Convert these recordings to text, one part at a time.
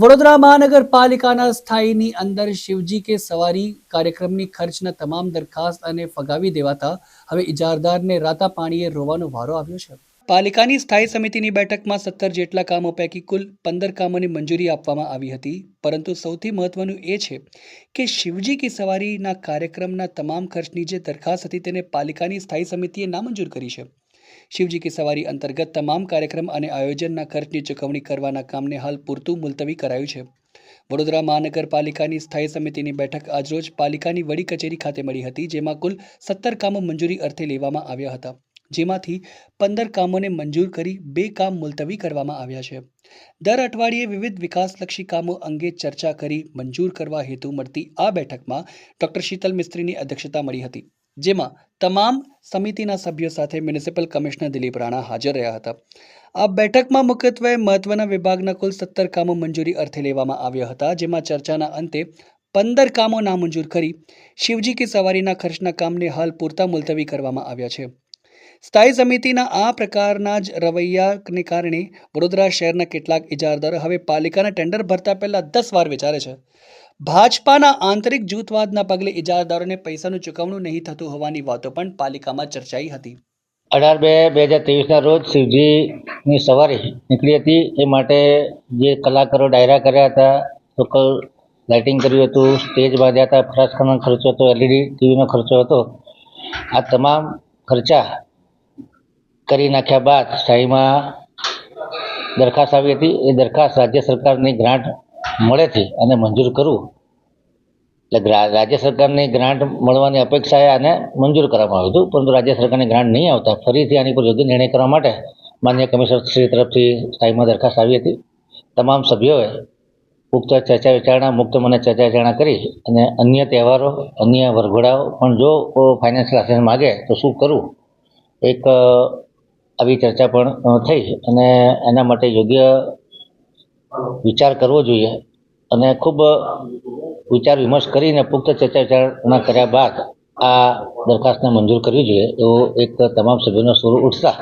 વડોદરા મહાનગરપાલિકાના સ્થાયીની અંદર શિવજી કે સવારી કાર્યક્રમની ખર્ચના તમામ દરખાસ્ત અને ફગાવી દેવાતા હવે ઇજારદારને રાતા પાણીએ રોવાનો વારો આવ્યો છે. પાલિકાની સ્થાયી સમિતિની બેઠકમાં સત્તર જેટલા કામો પૈકી કુલ પંદર કામોની મંજૂરી આપવામાં આવી હતી. પરંતુ સૌથી મહત્વનું એ છે કે શિવજી કી સવારીના કાર્યક્રમના તમામ ખર્ચની જે દરખાસ્ત હતી તેને પાલિકાની સ્થાયી સમિતિએ નામંજૂર કરી છે. શિવજી કી સવારી અંતર્ગત તમામ કાર્યક્રમ અને આયોજનના ખર્ચની ચૂકવણી કરવાના કામને હાલ પૂરતું મુલતવી કરાયું છે. વડોદરા મહાનગરપાલિકાની સ્થાયી સમિતિની બેઠક આજરોજ પાલિકાની વડી કચેરી ખાતે મળી હતી, જેમાં કુલ સત્તર કામો મંજૂરી અર્થે લેવામાં આવ્યા હતા. જેમાંથી પંદર કામોને મંજૂર કરી બે કામ મુલતવી કરવામાં આવ્યા છે. દર અઠવાડિયે વિવિધ વિકાસલક્ષી કામો અંગે ચર્ચા કરી મંજૂર કરવા હેતુ મળતી આ બેઠકમાં ડોક્ટર શીતલ મિસ્ત્રીની અધ્યક્ષતા મળી હતી. જેમાં તમામ સમિતિના સભ્યો સાથે મ્યુનિસિપલ કમિશનર દિલીપ રાણા હાજર રહ્યા હતા. આ બેઠકમાં મુખ્યત્વે મહત્વના વિભાગના કુલ સત્તર કામો મંજૂરી અર્થે લેવામાં આવ્યા હતા, જેમાં ચર્ચાના અંતે પંદર કામો નામંજૂર કરી શિવજી કે સવારીના ખર્ચના કામને હાલ પૂરતા મુલતવી કરવામાં આવ્યા છે. સ્થાયી સમિતિના આ પ્રકારના જ રવૈયાને કારણે વડોદરા શહેરના કેટલાક ઇજારદારો હવે પાલિકાના ટેન્ડર ભરતા પહેલા દસ વાર વિચારે છે. ભાજપાના આંતરિક જૂથવાદના પગલે ઇજારદારોને પૈસાનું ચૂકવણું નહીં થતું હોવાની વાતો પણ પાલિકામાં ચર્ચાઈ હતી. અઢાર બે બે હજાર ત્રેવીસના રોજ શિવજીની સવારી નીકળી હતી. એ માટે જે કલાકારો ડાયરા કર્યા હતા, લોકલ લાઇટિંગ કર્યું હતું, સ્ટેજ બાંધ્યા હતા ફરાસખાનો ખર્ચો હતો, એલઈડી, ટીવીનો ખર્ચો હતો. આ તમામ ખર્ચા કરી નાખ્યા બાદ શાહીમાં દરખાસ્ત આવી હતી. એ દરખાસ્ત રાજ્ય સરકારની ગ્રાન્ટ મળેથી અને મંજૂર કરવું એટલે રાજ્ય સરકારની ગ્રાન્ટ મળવાની અપેક્ષાએ આને મંજૂર કરવામાં આવ્યું હતું, પરંતુ રાજ્ય સરકારની ગ્રાન્ટ નહીં આવતા, ફરીથી આની પર યોગ્ય નિર્ણય કરવા માટે માન્ય કમિશનર શ્રી તરફથી સ્થાયીમાં દરખાસ્ત આવી હતી. તમામ સભ્યોએ પુખ્ત ચર્ચા વિચારણા, મુક્ત મને ચર્ચા વિચારણા કરી અને અન્ય તહેવારો, અન્ય વરઘોડાઓ પણ જો ફાઇનાન્શિયલ અસિસ્ટન્સ માગે તો શું કરવું એક આવી ચર્ચા પણ થઈ અને એના માટે યોગ્ય વિચાર કરવો જોઈએ અને ખૂબ વિચાર વિમર્શ કરીને પુખ્ત ચર્ચા કર્યા બાદ આ દરખાસ્તને મંજૂર કરવી જોઈએ એવો એક તમામ સભ્યોનો સુર ઉઠતા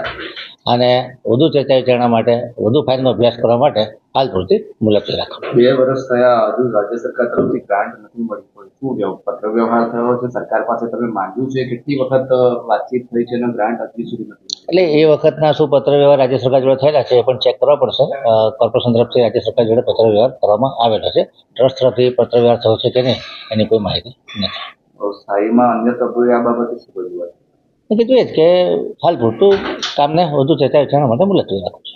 અને વધુ ચર્ચા વિચારણા માટે, વધુ ફાઇલનો અભ્યાસ કરવા માટે હાલ પૂરતી મુલતવી રાખો. બે વર્ષ થયા હજુ રાજ્ય સરકાર તરફથી ગ્રાન્ટ નથી મળી શું પત્ર વ્યવહાર થયો છે? સરકાર પાસે તમે માંગ્યું છે? કેટલી વખત વાતચીત થઈ છે અને ગ્રાન્ટ હજી સુધી નથી? એટલે એ વખતના શું પત્ર વ્યવહાર રાજ્ય સરકાર જોડે થયેલા છે એ પણ ચેક કરવા પડશે. કોર્પોરેશન તરફથી રાજ્ય સરકાર જોડે પત્ર વ્યવહાર કરવામાં આવેલો છે. ટ્રસ્ટ તરફથી પત્ર વ્યવહાર થયો છે કે નહીં એની કોઈ માહિતી નથી. સ્થાયીમાં અન્ય સભ્યોએ આ બાબતે શું કીધું એ જ કે હાલ પૂરતું કામને વધુ ચર્ચા વિચારણા માટે મુલતવી રાખું છું.